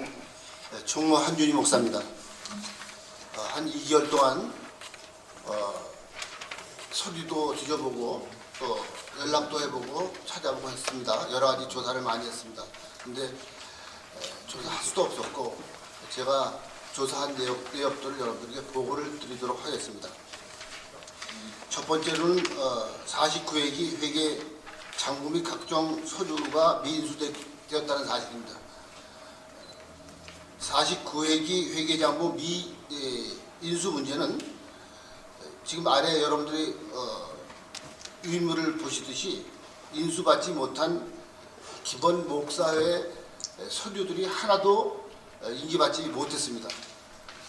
네, 총무 한준희 목사입니다. 어, 한 2개월 동안 어, 서류도 뒤져보고 또 연락도 해보고 찾아보고 했습니다. 여러 가지 조사를 많이 했습니다. 근데 에, 조사할 수도 없었고 제가 조사한 내역, 내역들을 여러분들에게 보고를 드리도록 하겠습니다. 첫 번째로는 어, 49회기 회계 장부 및 각종 서류가 미인수되었다는 사실입니다. 49회기 회계장부 미 예, 인수 문제는 지금 아래 여러분들이 어, 유인물을 보시듯이 인수받지 못한 기본 목사회 서류들이 하나도 어, 인지받지 못했습니다.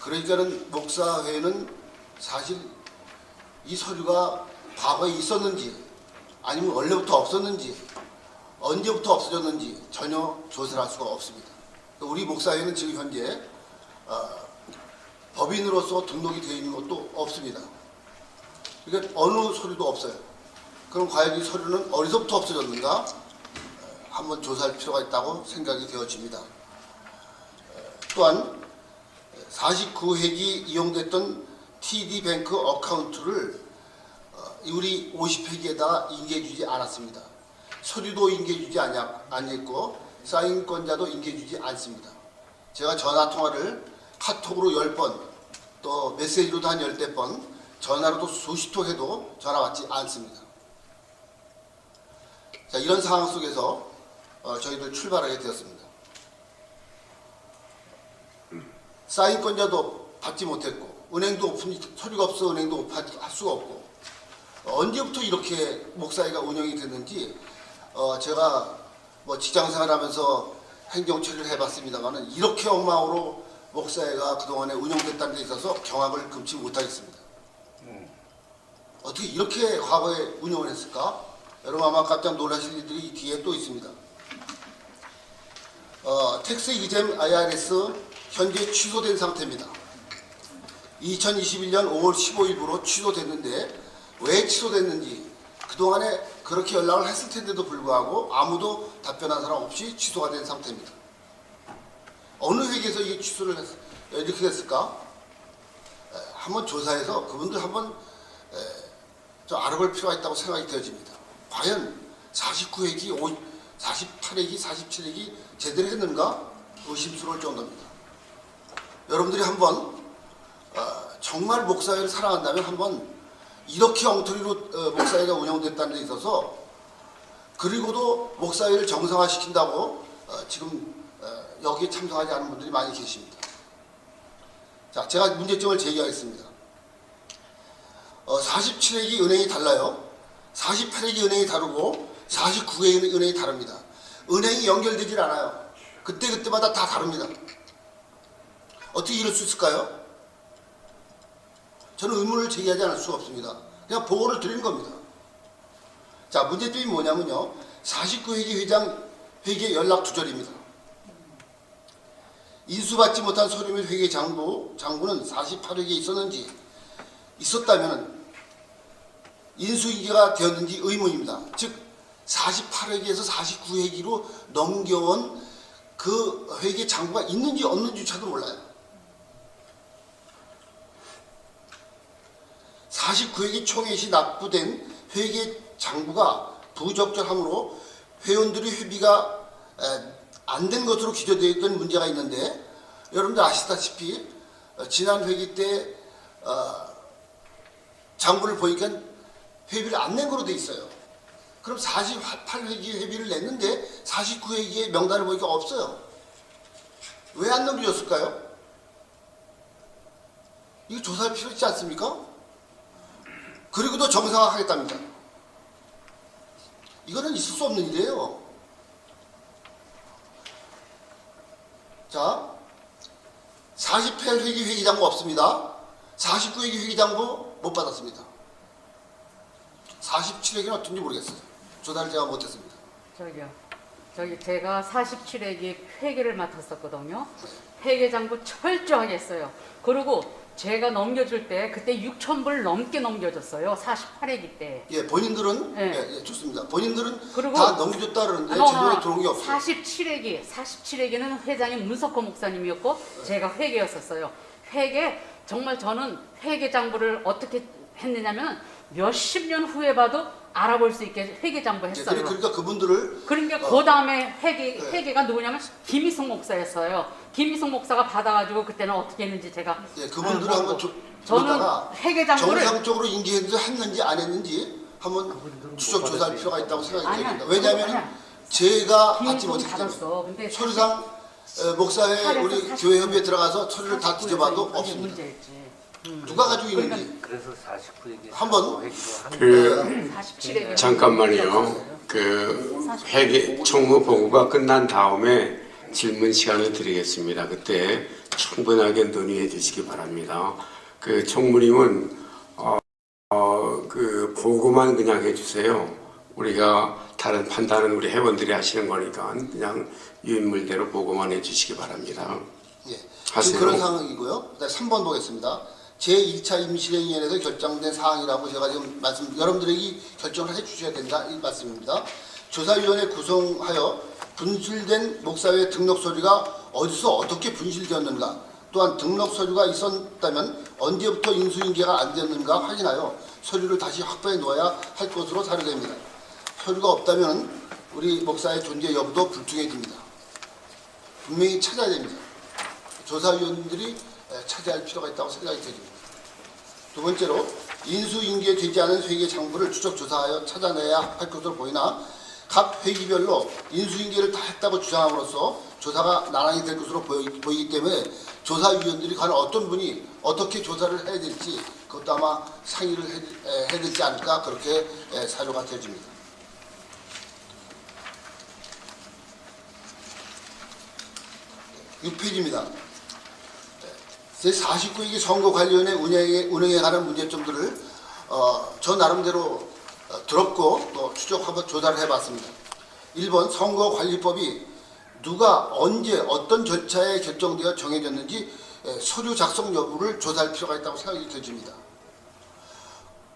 그러니까는 목사회는 사실 이 서류가 과거에 있었는지 아니면 원래부터 없었는지 언제부터 없어졌는지 전혀 조사를 할 수가 없습니다. 우리 목사회는 지금 현재 어, 법인으로서 등록이 되어 있는 것도 없습니다. 그러니까 어느 서류도 없어요. 그럼 과연 이 서류는 어디서부터 없어졌는가 어, 한번 조사할 필요가 있다고 생각이 되어집니다. 어, 또한 49회기 이용됐던 TD뱅크 어카운트를 어, 우리 50회기에다가 인계해주지 않았습니다. 서류도 인계해주지 않- 않았고 사인권자도 인계해주지 않습니다. 제가 전화 통화를 카톡으로 10번 또 메시지로도 한 10대 번 전화로도 수십 통 해도 전화 받지 않습니다. 자, 이런 상황 속에서 어, 저희들 출발하게 되었습니다. 사인권자도 받지 못했고 은행도 오픈 서류가 없어 은행도 오픈할 수가 없고 어, 언제부터 이렇게 목사회가 운영이 됐는지 어, 제가 뭐 직장생활하면서 행정 처리를 해봤습니다만은 이렇게 엉망으로 목사회가 그동안에 운영됐다는 데 있어서 경악을 금치 못하겠습니다. 어떻게 이렇게 과거에 운영을 했을까? 여러분 아마 깜짝 놀라실 일들이 이 뒤에 또 있습니다. 어, 텍스 이잼 IRS 현재 취소된 상태입니다. 2021년 5월 15일부로 취소됐는데 왜 취소됐는지 그동안에 그렇게 연락을 했을 텐데도 불구하고 아무도 답변한 사람 없이 취소가 된 상태입니다. 어느 회계에서 이게 취소를 했, 이렇게 됐을까? 에, 한번 조사해서 그분들 한번 에, 좀 알아볼 필요가 있다고 생각이 되어집니다. 과연 49회기, 48회기, 47회기 제대로 했는가 의심스러울 정도입니다. 여러분들이 한번 어, 정말 목사회를 사랑한다면 한번 이렇게 엉터리로 어, 목사회가 운영됐다는 데 있어서 그리고도 목사회를 정상화시킨다고 어, 지금 어, 여기에 참석하지 않은 분들이 많이 계십니다. 자, 제가 문제점을 제기하겠습니다. 어, 47회기 은행이 달라요. 48회기 은행이 다르고 49회기 은행이 다릅니다. 은행이 연결되질 않아요. 그때 그때마다 다 다릅니다. 어떻게 이럴 수 있을까요? 저는 의문을 제기하지 않을 수가 없습니다. 그냥 보고를 드리는 겁니다. 자, 문제점이 뭐냐면요. 49회기 회장 회계 연락 두절입니다. 인수받지 못한 및 회계 장부, 장부는 48회기에 있었는지 있었다면 인수인계가 되었는지 의문입니다. 즉 48회기에서 49회기로 넘겨온 그 회계 장부가 있는지 없는지조차도 몰라요. 49회기 총회 시 납부된 회계 장부가 부적절함으로 회원들의 회비가 안 된 것으로 기재되어 있던 문제가 있는데 여러분들 아시다시피 어, 지난 회기 때 어, 장부를 보니까 회비를 안 낸 거로 돼 있어요. 그럼 48회기 회비를 냈는데 49회기에 명단을 보니까 없어요. 왜 안 넘겨졌을까요? 이거 조사할 필요 있지 않습니까? 그리고도 정상화하겠답니다. 이거는 있을 수 없는 일이에요. 자, 48 회기 회계장부 없습니다. 49회기 회계장부 못 받았습니다. 47회기는 어떤지 모르겠어요. 조사를 제가 못했습니다. 저기요. 저기 제가 47회기 회계를 맡았었거든요. 회계장부 철저하게 했어요. 그리고 제가 넘겨줄 때 그때 6천 불 넘게 넘겨줬어요. 48회기 때. 예, 본인들은 네. 예, 예, 좋습니다. 본인들은 그리고 다 넘겨줬다 그러는데 아마 제 돈에 들어온 게 없어요. 47회기, 47회기는 회장이 문석호 목사님이었고 제가 회계였었어요. 회계 정말 저는 회계 장부를 어떻게 했느냐면 몇십 년 후에 봐도 알아볼 수 있게 회계 장부 예, 했어요. 그러- 그러니까 그분들을 그러니까 어. 그 다음에 회계 네. 회계가 누구냐면 김희숙 목사였어요. 김희숙 목사가 받아가지고 그때는 어떻게 했는지 제가 예, 그분들을 아, 한번 조, 저는 보다가 회계 장부를 정상적으로 인계해서 했는지 안 했는지 한번 추적 조사할 필요가 있다고 생각이 아니야, 됩니다. 왜냐하면 아니야. 제가 받지 못했기 때문에 받았어. 근데 서류상 어, 목사회 우리 48에서 교회 협의회 들어가서 서류를 다 49에서 뒤져봐도 없습니다. 문제였지. 음. 누가 가지고 그러니까 있는지 그래서 49에게 한번 그 47회기 잠깐만요. 그 회계 총무 보고가 끝난 다음에 질문 시간을 드리겠습니다. 그때 충분하게 논의해 주시기 바랍니다. 그 총무님은 어, 어, 그 보고만 그냥 해주세요. 우리가 다른 판단은 우리 회원들이 하시는 거니까 그냥 유인물대로 보고만 해주시기 바랍니다. 예. 하세요. 지금 그런 상황이고요. 그다음에 3번 보겠습니다. 제1차 임시회의에서 결정된 사항이라고 제가 지금 말씀, 여러분들에게 결정을 해 주셔야 된다. 이 말씀입니다. 조사위원회 구성하여 분실된 목사회 등록 서류가 어디서 어떻게 분실되었는가, 또한 등록 서류가 있었다면 언제부터 인수인계가 안 됐는가 확인하여 서류를 다시 확보해 놓아야 할 것으로 사료됩니다. 서류가 없다면 우리 목사의 존재 여부도 불투해집니다. 분명히 찾아야 됩니다. 조사위원들이 에, 차지할 필요가 있다고 생각이 됩니다. 두 번째로 인수인계 되지 않은 회계 장부를 추적 조사하여 찾아내야 할 것으로 보이나 각 회기별로 인수인계를 다 했다고 주장함으로써 조사가 난항이 될 것으로 보이, 보이기 때문에 조사위원들이 과연 어떤 분이 어떻게 조사를 해야 될지 그것도 아마 상의를 해야 되지 않을까 그렇게 에, 사료가 되어집니다. 6페이지입니다. 제49기 선거관리위원회 운영에, 운영에 관한 문제점들을 어, 저 나름대로 어, 들었고 또 추적하고 조사를 해봤습니다. 1번 선거관리법이 누가 언제 어떤 절차에 결정되어 정해졌는지 에, 서류 작성 여부를 조사할 필요가 있다고 생각이 들집니다.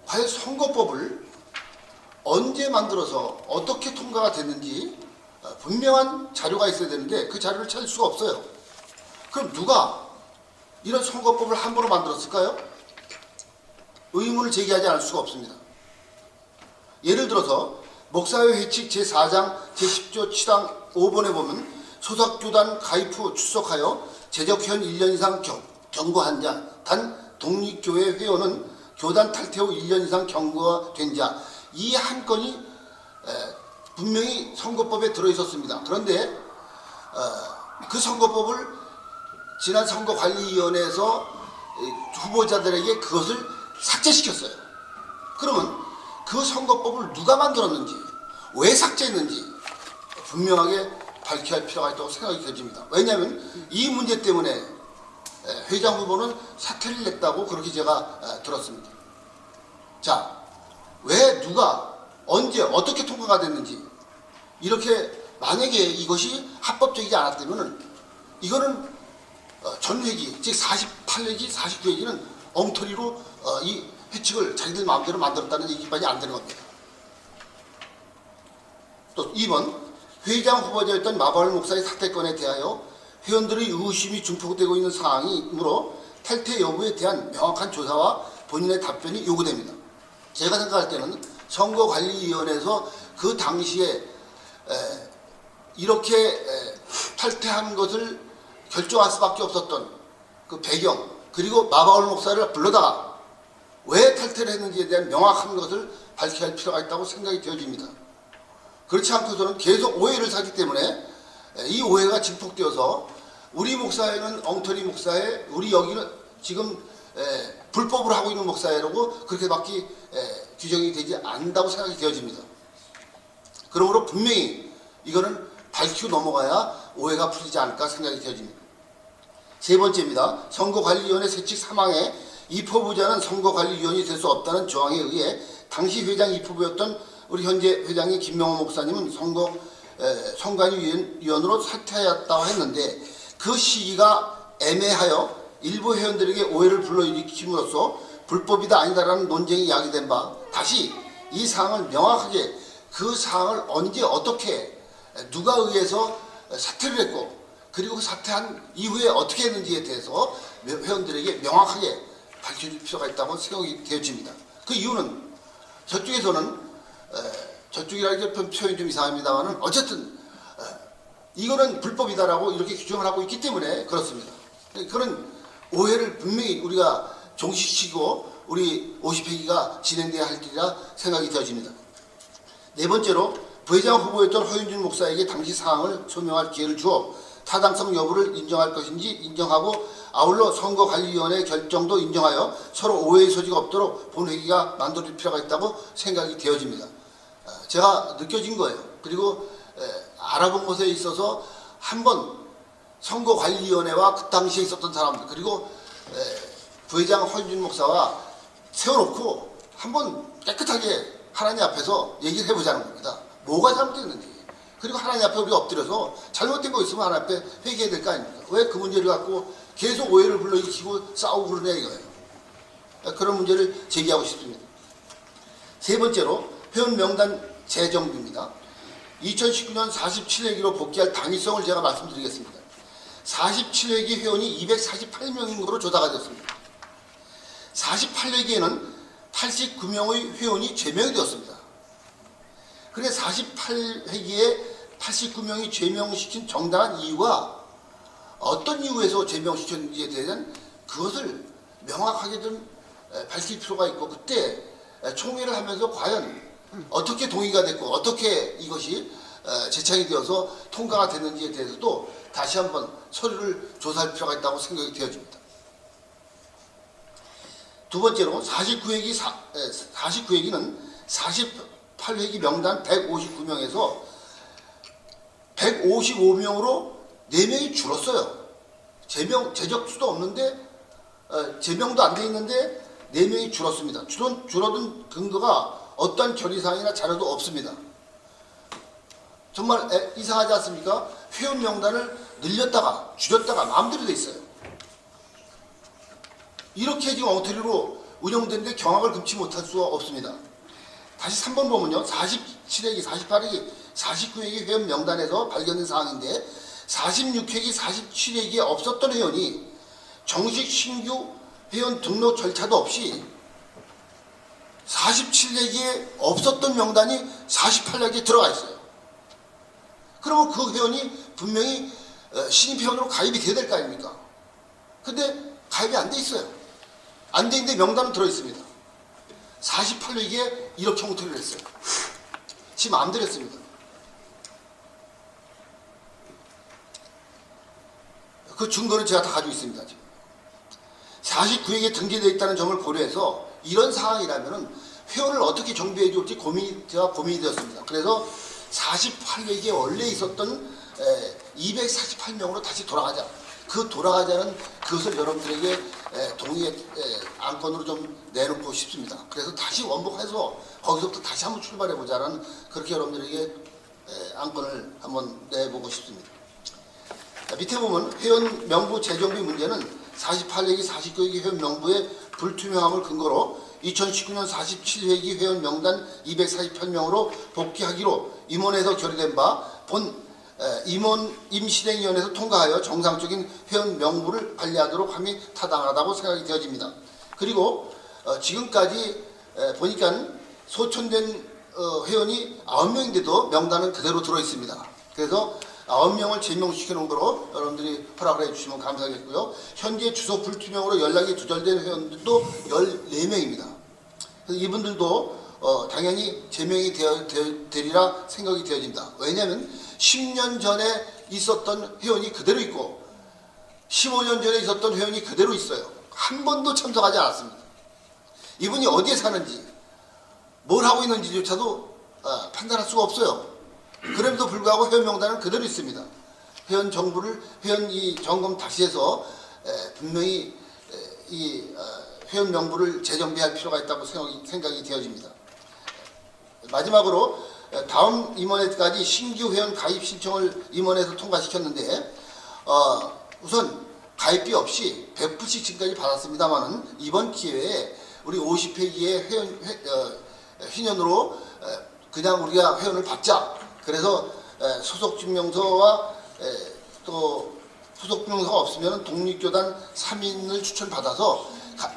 과연 선거법을 언제 만들어서 어떻게 통과가 됐는지 어, 분명한 자료가 있어야 되는데 그 자료를 찾을 수가 없어요. 그럼 누가 이런 선거법을 함부로 만들었을까요? 의문을 제기하지 않을 수가 없습니다. 예를 들어서 목사회 회칙 제4장 제10조 7항 5번에 보면 소속교단 가입 후 출석하여 재적현 1년 이상 경, 경고한 자, 단 독립교회 회원은 교단 탈퇴 후 1년 이상 경고가 된 자, 이 한 건이 에, 분명히 선거법에 들어있었습니다. 그런데 어, 그 선거법을 지난 선거관리위원회에서 이 후보자들에게 그것을 삭제시켰어요. 그러면 그 선거법을 누가 만들었는지, 왜 삭제했는지 분명하게 밝혀야 할 필요가 있다고 생각이 들집니다. 왜냐하면 이 문제 때문에 에, 회장 후보는 사퇴를 냈다고 그렇게 제가 에, 들었습니다. 자, 왜 누가 언제 어떻게 통과가 됐는지 이렇게 만약에 이것이 합법적이지 않았다면 이거는 어, 전회기 즉 48회기 49회기는 엉터리로 어, 이 회칙을 자기들 마음대로 만들었다는 얘기밖에 안 되는 겁니다. 또 2번 회장 후보자였던 마바울 목사의 사퇴권에 대하여 회원들의 의심이 증폭되고 있는 사항이므로 탈퇴 여부에 대한 명확한 조사와 본인의 답변이 요구됩니다. 제가 생각할 때는 선거관리위원회에서 그 당시에 에, 이렇게 에, 탈퇴한 것을 결정할 수밖에 없었던 그 배경 그리고 마바울 목사를 불러다가 왜 탈퇴를 했는지에 대한 명확한 것을 밝혀야 할 필요가 있다고 생각이 되어집니다. 그렇지 않고서는 계속 오해를 사기 때문에 이 오해가 증폭되어서 우리 목사회는 엉터리 목사회, 우리 여기는 지금 에, 불법으로 하고 있는 목사회라고 그렇게밖에 에, 규정이 되지 않는다고 생각이 되어집니다. 그러므로 분명히 이거는 밝히고 넘어가야 오해가 풀리지 않을까 생각이 되어집니다. 세 번째입니다. 선거관리위원회 세칙 3항에 입후보자는 선거관리위원이 될 수 없다는 조항에 의해 당시 회장 입후보였던 우리 현재 회장인 김명호 목사님은 선거 에, 선관위원으로 사퇴하였다고 했는데 그 시기가 애매하여 일부 회원들에게 오해를 불러일으킴으로써 불법이다 아니다라는 논쟁이 야기된 바 다시 이 사항을 명확하게 그 사항을 언제 어떻게 누가 의해서 사퇴를 했고 그리고 그 사퇴한 이후에 어떻게 했는지에 대해서 회원들에게 명확하게 밝혀줄 필요가 있다고 생각이 되어집니다. 그 이유는 저쪽에서는 에, 저쪽이라는 게 표현이 좀 이상합니다만은 어쨌든 에, 이거는 불법이다라고 이렇게 규정을 하고 있기 때문에 그렇습니다. 그런 오해를 분명히 우리가 종식시키고 우리 50회기가 진행돼야 할 길이라 생각이 되어집니다. 네 번째로 부회장 후보였던 허윤준 목사에게 당시 사항을 소명할 기회를 주어 타당성 여부를 인정할 것인지 인정하고 아울러 선거관리위원회 결정도 인정하여 서로 오해의 소지가 없도록 본회기가 만들어질 필요가 있다고 생각이 되어집니다. 어, 제가 느껴진 거예요. 그리고 에, 알아본 것에 있어서 한번 선거관리위원회와 그 당시에 있었던 사람들 그리고 에, 부회장 허윤준 목사와 세워놓고 한번 깨끗하게 하나님 앞에서 얘기를 해보자는 겁니다. 뭐가 잘못됐는지. 그리고 하나님 앞에 우리가 엎드려서 잘못된 거 있으면 하나님 앞에 회개해야 될 거 아닙니까? 왜 그 문제를 갖고 계속 오해를 불러일으키고 싸우고 그러냐 이거예요. 그런 문제를 제기하고 싶습니다. 세 번째로 회원 명단 재정비입니다. 2019년 47회기로 복귀할 당위성을 제가 말씀드리겠습니다. 47회기 회원이 248명인 것으로 조사가 됐습니다. 48회기에는 89명의 회원이 제명이 되었습니다. 그래 48회기에 89명이 제명시킨 정당한 이유가 어떤 이유에서 제명시켰는지에 대한 그것을 명확하게 좀 에, 밝힐 필요가 있고 그때 에, 총회를 하면서 과연 어떻게 동의가 됐고 어떻게 이것이 에, 제창이 되어서 통과가 됐는지에 대해서도 다시 한번 서류를 조사할 필요가 있다고 생각이 되어집니다. 두 번째로 49회기 49회기는 48회기 명단 159명에서 155명으로 4명이 줄었어요. 제명 제적수도 없는데 어, 제명도 안 돼 있는데 4명이 줄었습니다. 줄은 줄어든 근거가 어떤 결의사항이나 자료도 없습니다. 정말 에, 이상하지 않습니까? 회원 명단을 늘렸다가 줄였다가 마음대로 돼 있어요. 이렇게 지금 엉터리로 운영되는데 경악을 금치 못할 수 없습니다. 다시 3번 보면요. 47회기, 48회기, 49회기 회원 명단에서 발견된 사항인데 46회기, 47회기에 없었던 회원이 정식 신규 회원 등록 절차도 없이 47회기에 없었던 명단이 48회기에 들어가 있어요. 그러면 그 회원이 분명히 어, 신입 회원으로 가입이 돼야 될 거 아닙니까? 근데 가입이 안 돼 있어요. 안 돼 있는데 명단은 들어 있습니다. 48회기에 이렇게 엉터리를 했어요. 지 마음대로 했습니다. 그 증거는 제가 다 가지고 있습니다. 지금. 49회기에 등재되어 있다는 점을 고려해서 이런 상황이라면 회원을 어떻게 정비해 줄지 고민이, 제가 고민이 되었습니다. 그래서 48회기에 원래 있었던 248명으로 다시 돌아가자. 그 돌아가자는 그것을 여러분들에게 에, 동의의 에, 안건으로 좀 내놓고 싶습니다. 그래서 다시 원복해서 거기서부터 다시 한번 출발해 보자는 그렇게 여러분들에게 에, 안건을 한번 내보고 싶습니다. 자, 밑에 보면 회원 명부 재정비 문제는 48회기, 49회기 회원 명부의 불투명함을 근거로 2019년 47회기 회원 명단 248명으로 복귀하기로 임원에서 결의된 바 본 임원 임실행위원회에서 통과하여 정상적인 회원 명부를 관리하도록 함이 타당하다고 생각이 되어집니다. 그리고 어, 지금까지 에, 보니까 소천된 어, 회원이 9명인데도 명단은 그대로 들어 있습니다. 그래서 9명을 제명시켜 놓은 거로 여러분들이 허락을 해주시면 감사하겠고요. 현재 주소 불투명으로 연락이 두절된 회원들도 14명입니다. 그래서 이분들도 어, 당연히 제명이 되어, 되, 되리라 생각이 되어진다. 왜냐하면 10년 전에 있었던 회원이 그대로 있고 15년 전에 있었던 회원이 그대로 있어요. 한 번도 참석하지 않았습니다. 이분이 어디에 사는지 뭘 하고 있는지조차도 어, 판단할 수가 없어요. 그럼에도 불구하고 회원 명단은 그대로 있습니다. 회원 정부를 회원 이 점검 다시 해서 에, 분명히 에, 이 어, 회원 명부를 재정비할 필요가 있다고 생각이, 생각이 되어집니다. 마지막으로 다음 임원회까지 신규 회원 가입 신청을 임원회에서 통과시켰는데 어, 우선 가입비 없이 100불씩 지금까지 받았습니다만은 이번 기회에 우리 50회 이에 회원 회, 어, 희년으로 에, 그냥 우리가 회원을 받자. 그래서 에, 소속 증명서와 에, 또 소속 증명서가 없으면 독립교단 3인을 추천받아서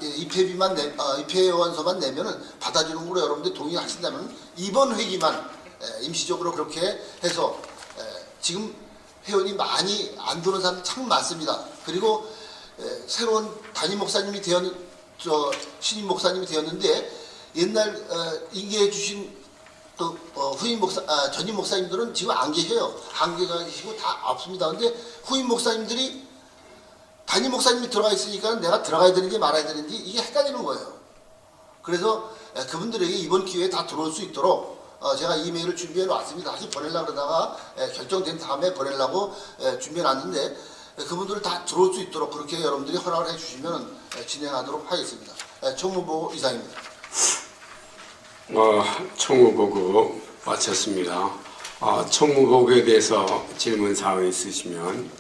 입회비만 내, 어, 입회원서만 내면은 받아주는 걸로 여러분들 동의하신다면 이번 회기만 에, 임시적으로 그렇게 해서 에, 지금 회원이 많이 안 들어오는 사람이 참 많습니다. 그리고 에, 새로운 담임 목사님이 되었, 저 신임 목사님이 되었는데 옛날 어, 인계해 주신 또 어, 후임 목사, 아, 전임 목사님들은 지금 안 계셔요. 안 계시고 다 없습니다. 근데 후임 목사님들이 담임 목사님이 들어가 있으니까 내가 들어가야 되는지 말아야 되는지 이게 헷갈리는 거예요. 그래서 에, 그분들에게 이번 기회에 다 들어올 수 있도록 어, 제가 이메일을 준비해 놨습니다. 다시 보내려고 그러다가 에, 결정된 다음에 보내려고 에, 준비해 놨는데 에, 그분들을 다 들어올 수 있도록 그렇게 여러분들이 허락을 해 주시면 에, 진행하도록 하겠습니다. 에, 총무보고 이상입니다. 어, 총무보고 마쳤습니다. 어, 총무보고에 대해서 질문 사항이 있으시면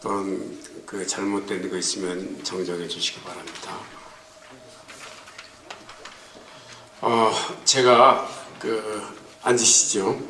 또는 그 잘못된 거 있으면 정정해 주시기 바랍니다. 어, 제가 그 앉으시죠.